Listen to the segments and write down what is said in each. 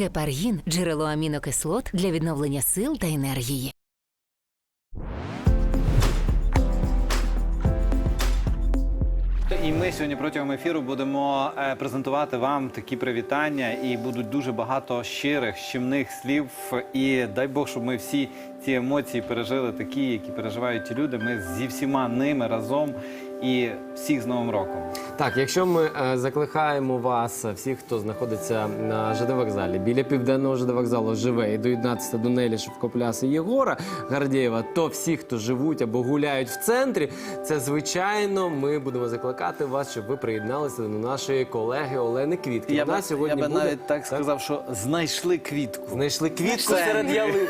Гепаргін джерело амінокислот для відновлення сил та енергії. І ми сьогодні протягом ефіру будемо е, презентувати вам такі привітання, і будуть дуже багато щирих, щемних слів. І дай Бог, щоб ми всі ці емоції пережили такі, які переживають ті люди. Ми зі всіма ними разом і всіх з Новим роком. Так, якщо ми е, закликаємо вас, е, всіх, хто знаходиться на ЖД вокзалі, біля південного ЖД вокзалу живе і доєднатися до Нелі Шовкопляса і Єгора Гардєєва, то всі, хто живуть або гуляють в центрі, це звичайно ми будемо закликати вас, щоб ви приєдналися до нашої колеги Олени Квітки. Я, Вона сьогодні я би буде навіть так сказав, що знайшли квітку. знайшли квітку серед ялин.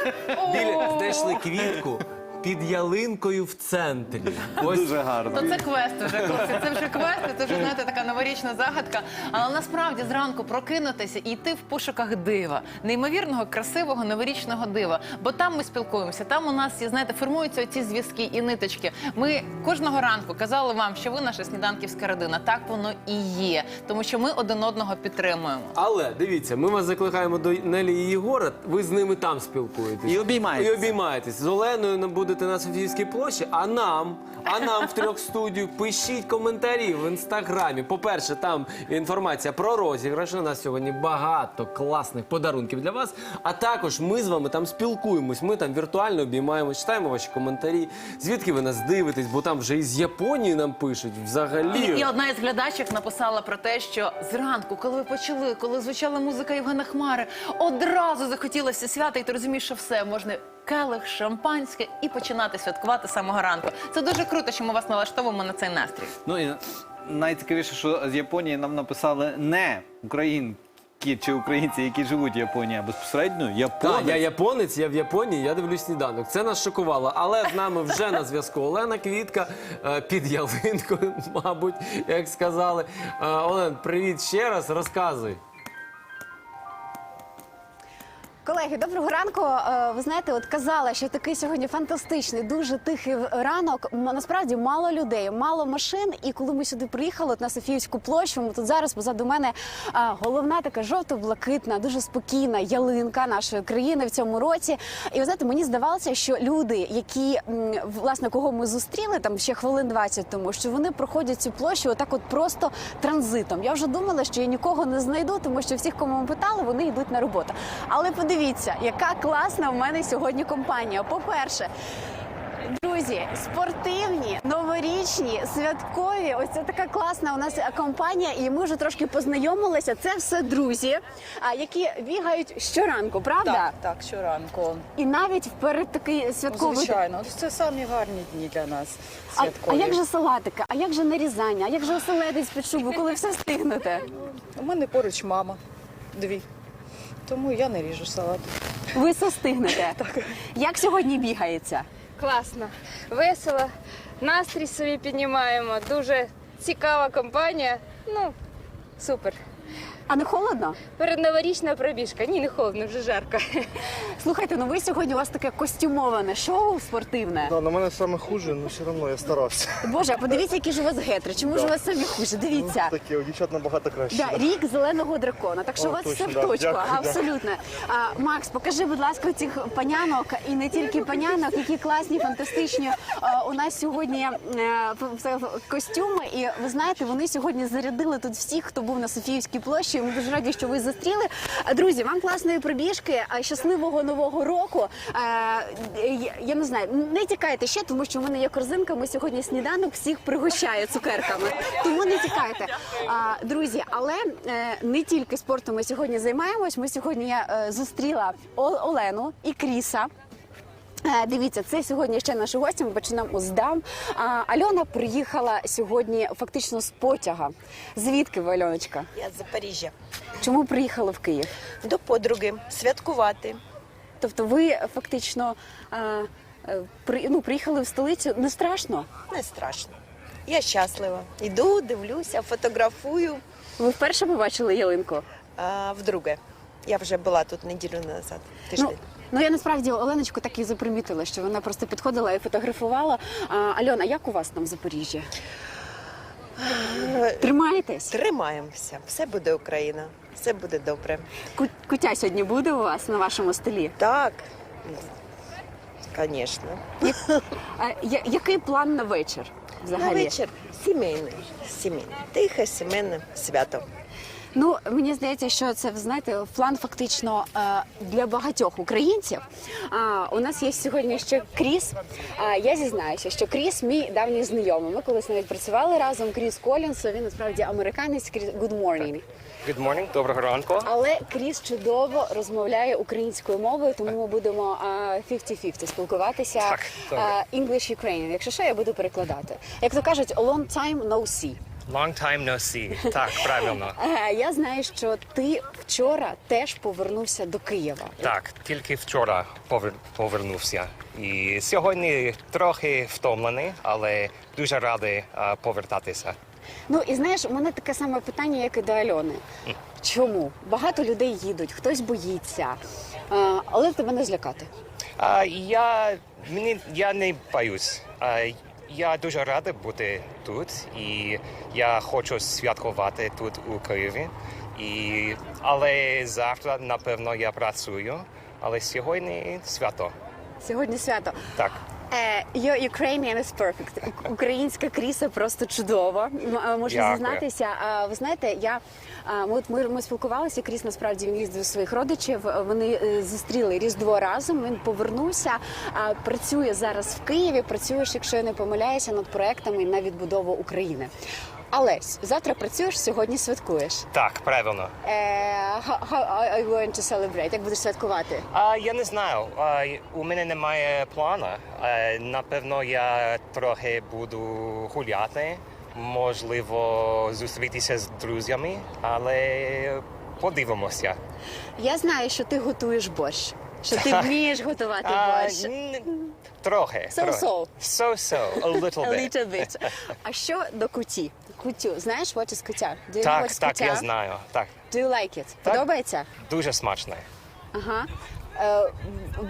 Біля знайшли квітку під ялинкою в центрі. Ось Дуже гарно. То це квест вже, хлопці. Це вже квест, це вже знаєте така новорічна загадка. Але насправді зранку прокинутися і йти в пошуках дива, неймовірного, красивого новорічного дива. Бо там ми спілкуємося. Там у нас є, знаєте, формуються ці зв'язки і ниточки. Ми кожного ранку казали вам, що ви наша сніданківська родина. Так воно і є, тому що ми один одного підтримуємо. Але дивіться, ми вас закликаємо до Нелі і Єгора. Ви з ними там спілкуєтесь. І обіймаєтеся. І обіймаєтесь. З Оленою не будете на Софіївській площі, а нам, а нам в трьох студію пишіть коментарі в інстаграмі. По-перше, там інформація про розіграш. У нас сьогодні багато класних подарунків для вас. А також ми з вами там спілкуємось. Ми там віртуально обіймаємось, читаємо ваші коментарі. Звідки ви нас дивитесь? Бо там вже із Японії нам пишуть. Взагалі. І, і одна із глядачок написала про те, що зранку, коли ви почали, коли звучала музика Євгена Хмари, одразу захотілося свята, і ти розумієш, що все можна келих, шампанське і починати святкувати з самого ранку. Це дуже круто, що ми вас налаштовуємо на цей настрій. Ну і найцікавіше, що з Японії нам написали не українки чи українці, які живуть в Японії, а безпосередньо японець. Так, я японець, я в Японії, я дивлюсь сніданок. Це нас шокувало. Але з нами вже на зв'язку Олена Квітка е, під ялинкою, мабуть, як сказали. Е, Олен, привіт ще раз, розказуй. Колеги, доброго ранку. Е, Ви знаєте, от казала, що такий сьогодні фантастичний, дуже тихий ранок. Насправді мало людей, мало машин. І коли ми сюди приїхали от на Софіївську площу, ми тут зараз позаду мене головна така жовто-блакитна, дуже спокійна ялинка нашої країни в цьому році. І ви знаєте, мені здавалося, що люди, які власне кого ми зустріли там ще хвилин 20 тому, що вони проходять цю площу отак, от просто транзитом. Я вже думала, що я нікого не знайду, тому що всіх, кому ми питали, вони йдуть на роботу. Але подивіться, яка класна в мене сьогодні компанія. По-перше, Друзі, спортивні, новорічні, святкові. Ось це така класна у нас компанія, і ми вже трошки познайомилися. Це все друзі, які бігають щоранку, правда? Так, так, щоранку. І навіть перед такий святковий Звичайно, це самі гарні дні для нас. А, Святкові. а як же салатики? А як же нарізання? А як же оселедець під шубу, коли все встигнете? У мене поруч мама, дві. Тому я не ріжу салат. Ви все встигнете. Так. Як сьогодні бігається? Класно, весело, настрій собі піднімаємо. Дуже цікава компанія. Ну, супер. А не холодно? Передноворічна пробіжка. Ні, не холодно, вже жарко. Слухайте, ну ви сьогодні у вас таке костюмоване шоу спортивне. Да, на мене саме хуже, але все одно я старався. Боже, а подивіться, які ж у вас гетри. Чому ж у вас самі хуже? Дивіться. Ну, таке, у дівчат набагато краще. Да, рік зеленого дракона. Так що О, у вас точно, все в да. точку. Дякую, Абсолютно. А, Макс, покажи, будь ласка, цих панянок і не тільки панянок, які класні, фантастичні. а, у нас сьогодні е, костюми. І ви знаєте, вони сьогодні зарядили тут всіх, хто був на Софіївській площі. Ми дуже раді, що ви зустріли. Друзі, вам класної пробіжки, а, щасливого нового року. Е, я- Я не знаю, не тікайте ще, тому що в мене є корзинка. Ми сьогодні сніданок всіх пригощає цукерками. Тому не тікайте. Друзі, але е, не тільки спортом ми сьогодні займаємось. Ми сьогодні я е, зустріла Олену і Кріса. Е, Дивіться, це сьогодні ще наші гості. Ми почнемо з дам. А, Альона приїхала сьогодні фактично з потяга. Звідки ви, Альоночка? Я з Запоріжжя. Чому приїхали в Київ? До подруги святкувати. Тобто, ви фактично е, е, при, ну, приїхали в столицю не страшно? Не страшно. Я щаслива. Іду, дивлюся, фотографую. Ви вперше побачили ялинку? А, вдруге. Я вже була тут неділю назад. Тиждень. Ну, ну я насправді Оленочку так і запримітила, що вона просто підходила і фотографувала. А, Альона, як у вас там в Запоріжжі? Тримаєтесь? Тримаємося. Все буде Україна. Все буде добре. Ку- Кутя сьогодні буде у вас на вашому столі. Так. Звісно. А, я- який план на вечір? На вечір сімейний. Сімейний. Тихе сімейне свято. Ну мені здається, що це ви знаєте, план фактично е, для багатьох українців. А у нас є сьогодні ще Кріс. А я зізнаюся, що Кріс мій давній знайомий. Ми колись навіть працювали разом. Кріс Колінс, він насправді американець. Кріс Good morning. Good morning, доброго ранку. Але Кріс чудово розмовляє українською мовою, тому ми будемо а, 50-50 спілкуватися. Так. English Ukrainian. Якщо що, я буду перекладати. Як то кажуть, long time no see. Long time no see. Так, правильно. Е, Я знаю, що ти вчора теж повернувся до Києва. Так, тільки вчора повер... повернувся. І сьогодні трохи втомлений, але дуже радий а, повертатися. Ну і знаєш, у мене таке саме питання, як і до Альони. Чому багато людей їдуть, хтось боїться, Е, але тебе не злякати. А, я, мені, я не боюсь. А, я дуже радий бути тут, і я хочу святкувати тут у Києві. І, але завтра, напевно, я працюю. Але сьогодні свято. Сьогодні свято. Так. Е, Your Ukrainian is perfect. Українська кріса просто чудова. Е, Можу Дякую. зізнатися. Ви знаєте, я от ми, ми спілкувалися. Кріс насправді він їздив до своїх родичів. Е, Вони зустріли різдво разом. Він повернувся. Працює зараз в Києві. Працюєш, якщо я не помиляюся, над проектами на відбудову України. Але с- завтра працюєш, сьогодні святкуєш. Так, правильно. Е, how, how are you going to celebrate? Як будеш святкувати? А, я не знаю. А, у мене немає плану. А, напевно, я трохи буду гуляти, можливо, зустрітися з друзями, але подивимося. Я знаю, що ти готуєш борщ. Що ти вмієш готувати А, борщ. н- трохи. So-so. So-so, a little A little bit. А що до куті? Кутю. Знаєш, what is кутя? Do you know Так, what's так, кутя? я знаю. Так, Do you like it? Подобається? дуже смачно. Ага. Е,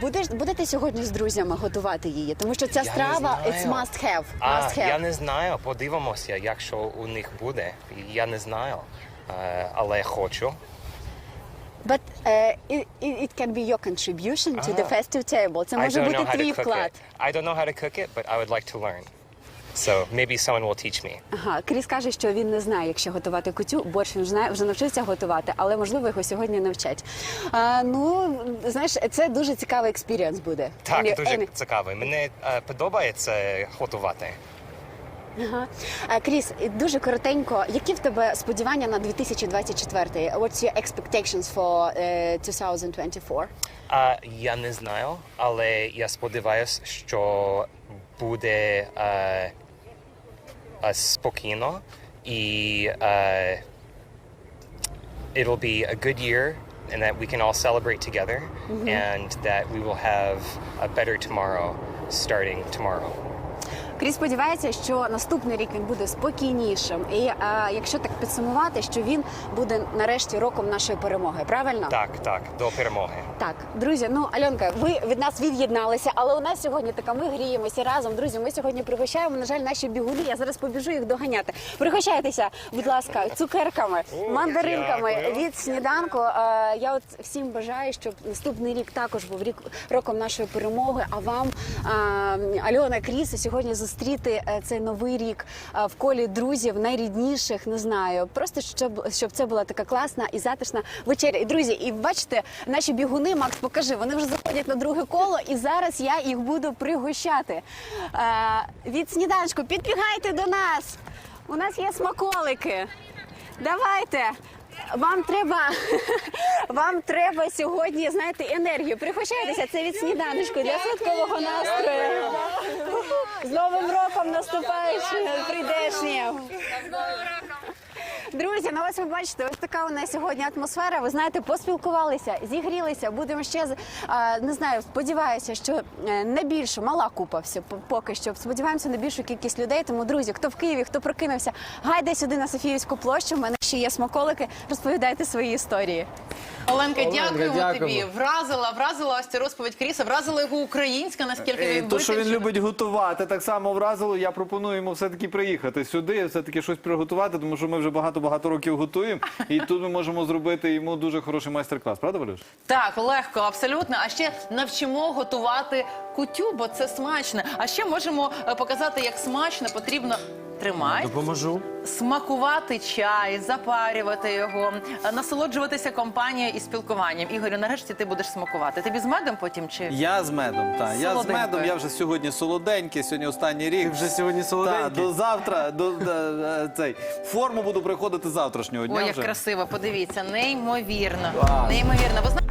будеш, будете сьогодні з друзями готувати її? Тому що ця не страва знаю. it's must have. А, Must have. я не знаю, подивимося, якщо у них буде. Я не знаю, Е, але хочу. But uh, it, it can be your contribution to the Ah. festive table. Це I може don't бути how твій to cook вклад. it. I don't know how to cook it, but I would like to learn. So maybe someone will teach me. Ага, Кріс каже, що він не знає, якщо готувати кутю. Борщ він знає, вже навчився готувати, але можливо його сьогодні навчать. А, ну знаєш, це дуже цікавий експірієнс буде. Так, дуже any- цікаво. Мені е, подобається готувати. Ага. Кріс, дуже коротенько, які в тебе сподівання на 2024? What's your expectations for е, 2024? А, я не знаю, але я сподіваюся, що буде е, е, спокійно і е, it'll be a good year and that we can all celebrate together mm -hmm. and that we will have a better tomorrow starting tomorrow. Кріс сподівається, що наступний рік він буде спокійнішим. І а, якщо так підсумувати, що він буде нарешті роком нашої перемоги. Правильно? Так, так, до перемоги. Так, друзі, ну Альонка, ви від нас від'єдналися, але у нас сьогодні така. Ми гріємося разом. Друзі, ми сьогодні пригощаємо. На жаль, наші бігуни. Я зараз побіжу їх доганяти. Пригощайтеся, будь ласка, цукерками, мандаринками дякую. від сніданку. Е, Я от всім бажаю, щоб наступний рік також був рік роком нашої перемоги. А вам, е, Альона Кріса, сьогодні зустріти е, цей новий рік е, в колі друзів, найрідніших, не знаю. Просто щоб, щоб це була така класна і затишна вечеря. І друзі, і бачите, наші бігуни, Макс, покажи, вони вже заходять на друге коло, і зараз я їх буду пригощати. Е, від сніданочку підбігайте до нас. У нас є смаколики. Давайте. Вам треба, вам треба сьогодні, знаєте, енергію. Пригощайтеся, це від сніданочку для святкового настрою. З Новим роком наступаючим, прийдешнім. Друзі, ну ось ви бачите, ось така. у нас сьогодні атмосфера. Ви знаєте, поспілкувалися, зігрілися. Будемо ще не знаю. Сподіваюся, що е, не більше мала купа все поки що. Сподіваємося на більшу кількість людей. Тому друзі, хто в Києві, хто прокинувся, гайде сюди на Софіївську площу. У мене ще є смаколики. Розповідайте свої історії. Оленка, Оленка, дякуємо, дякуємо. тобі. Вразила, вразила ось ця розповідь Кріса, вразила його українська, наскільки Е, він То, що він любить готувати, так само вразило. Я пропоную йому все-таки приїхати сюди, все-таки щось приготувати, тому що ми вже багато-багато років готуємо. І тут ми можемо зробити йому дуже хороший майстер-клас. Правда, Валюш? Так, легко, абсолютно. А ще навчимо готувати кутю, бо це смачно. А ще можемо е, показати, як смачно потрібно тримай. Допоможу. Смакувати чай, запарювати його, насолоджуватися компанією і спілкуванням. Ігорю, нарешті ти будеш смакувати. Тобі з медом потім чи Я з медом, так. Я з медом, я вже сьогодні солоденький, сьогодні останній рік. Вже сьогодні солоденький? Так, до завтра, до, до, е, цей, форму буду приходити завтрашнього дня Ой, як вже. красиво, подивіться, неймовірно. Неймовірно. Ви знаєте,